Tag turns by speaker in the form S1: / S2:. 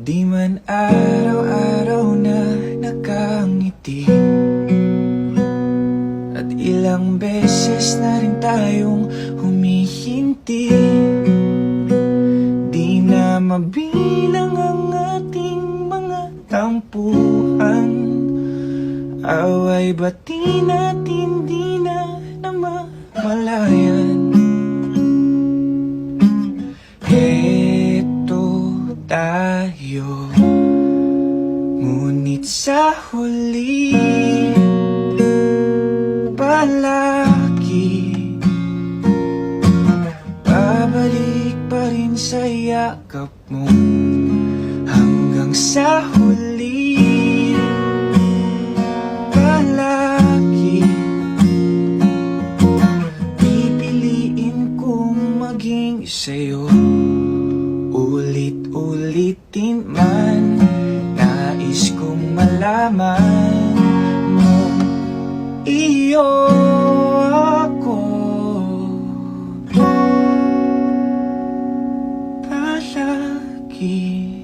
S1: Di man araw-araw na nakangiti. At ilang beses na rin tayong humihinti. Di na mabilang ang ating mga tampuhan. Away natin di na tayo. Ngunit sa huli Palagi Babalik pa rin sa yakap mo. Hanggang sa huli Palagi Pipiliin kong maging sa'yo Ulit-ulitin man Nais kong malaman mo Iyo ako. Palagi